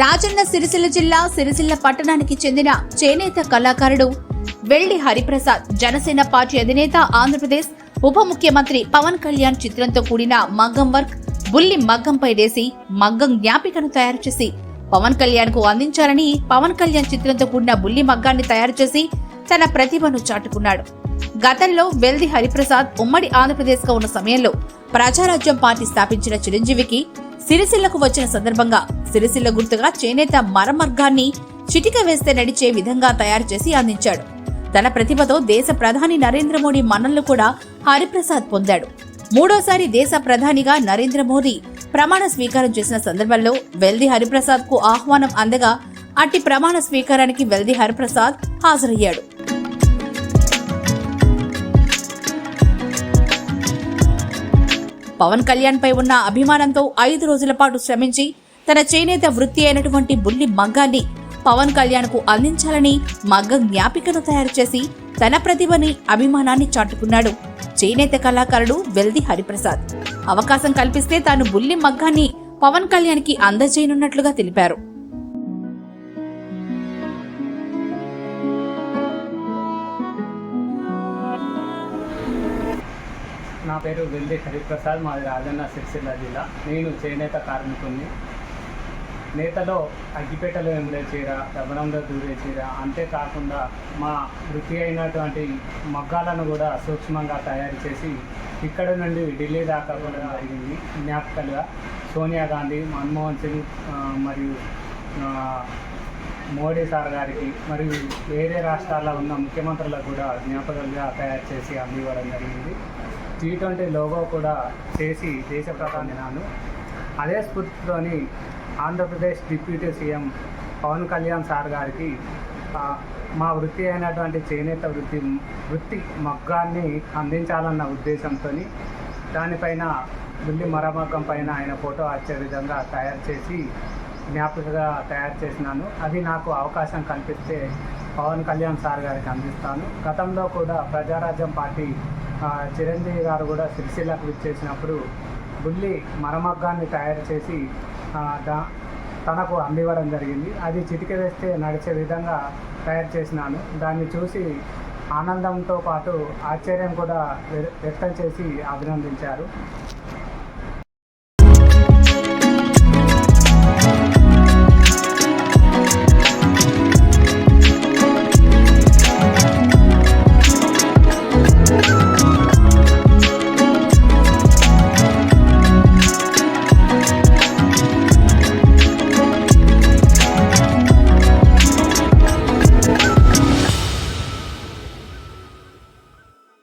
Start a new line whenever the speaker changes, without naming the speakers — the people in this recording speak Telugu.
రాజన్న సిరిసిల్ల జిల్లా సిరిసిల్ల పట్టణానికి చెందిన చేనేత కళాకారుడు వెల్డి హరిప్రసాద్ జనసేన పార్టీ అధినేత ఆంధ్రప్రదేశ్ ఉప ముఖ్యమంత్రి పవన్ కళ్యాణ్ చిత్రంతో కూడిన మగ్గం వర్క్ బుల్లి మగ్గంపై వేసి మగ్గం జ్ఞాపికను తయారు చేసి పవన్ కళ్యాణ్కు అందించారని పవన్ కళ్యాణ్ చిత్రంతో కూడిన బుల్లి మగ్గాన్ని తయారు చేసి తన ప్రతిభను చాటుకున్నాడు. గతంలో వెల్ది హరిప్రసాద్ ఉమ్మడి ఆంధ్రప్రదేశ్గా ఉన్న సమయంలో ప్రజారాజ్యం పార్టీ స్థాపించిన చిరంజీవికి సిరిసిల్లకు వచ్చిన సందర్భంగా సిరిసిల్ల గుర్తుగా చేనేత మరమర్గాన్ని చిటిక వేస్తే నడిచే విధంగా తయారు చేసి అందించాడు. తన ప్రతిభతో దేశ ప్రధాని నరేంద్ర మోడీ మన్నలు కూడా హరిప్రసాద్ పొందాడు. మూడోసారి దేశ ప్రధానిగా నరేంద్ర మోదీ ప్రమాణ స్వీకారం చేసిన సందర్భంలో వెల్ది హరిప్రసాద్కు ఆహ్వానం అందగా అట్టి ప్రమాణ స్వీకారానికి వెల్ది హరిప్రసాద్ హాజరయ్యాడు. పవన్ కళ్యాణ్ పై ఉన్న అభిమానంతో ఐదు రోజుల పాటు శ్రమించి తన చేనేత వృత్తి అయినటువంటి బుల్లి మగ్గాన్ని పవన్ కళ్యాణ్కు అందించాలని మగ్గ జ్ఞాపికను తయారు చేసి తన ప్రతిభని అభిమానాన్ని చాటుకున్నాడు. చేనేత కళాకారుడు వెల్ది హరిప్రసాద్. అవకాశం కల్పిస్తే తాను బుల్లి మగ్గాన్ని పవన్ కళ్యాణ్కి అందజేయనున్నట్లుగా తెలిపారు.
నా పేరు వెల్లి హరిప్రసాద్ మాది రాజన్న సిరిసిల్ల జిల్లా. నేను చేనేత కార్మికుని నేతలో అగ్గిపేటలో ఎండే చీర దమనంలో దూరే చీర అంతేకాకుండా మా వృత్తి అయినటువంటి మగ్గాలను కూడా సూక్ష్మంగా తయారు చేసి ఇక్కడ నుండి ఢిల్లీ దాకా కూడా జరిగింది. జ్ఞాపకాలుగా సోనియా గాంధీ మన్మోహన్ సింగ్ మరియు మోడీ సార్ గారికి మరియు వేరే రాష్ట్రాల్లో ఉన్న ముఖ్యమంత్రులకు కూడా జ్ఞాపకాలుగా తయారు చేసి అందివ్వడం జరిగింది. టీ ట్వంటీ లోగో కూడా చేసి దేశ ప్రధాని నాను. అదే స్ఫూర్తితోని Andhra Pradesh deputy CM Pawan Kalyan sir గారికి మా వృత్తి అయినటువంటి చేనేత వృత్తి వృత్తి మగ్గాన్ని అందించాలన్న ఉద్దేశంతో దానిపైన బుల్లి మరమగ్గం పైన ఆయన ఫోటో వచ్చే విధంగా తయారు చేసి జ్ఞాపికగా తయారు చేసినాను. అది నాకు అవకాశం కల్పిస్తే పవన్ కళ్యాణ్ సార్ గారికి అందిస్తాను. గతంలో కూడా ప్రజారాజ్యం పార్టీ చిరంజీవి గారు కూడా సిరిసిల్లకు విచ్చేసినప్పుడు బుల్లి మరమగ్గాన్ని తయారు చేసి దా తనకు అందివ్వడం జరిగింది. అది చిటిక వేస్తే నడిచే విధంగా తయారు చేసినాను. దాన్ని చూసి ఆనందంతో పాటు ఆశ్చర్యం కూడా వ్యక్తం చేసి అభినందించారు.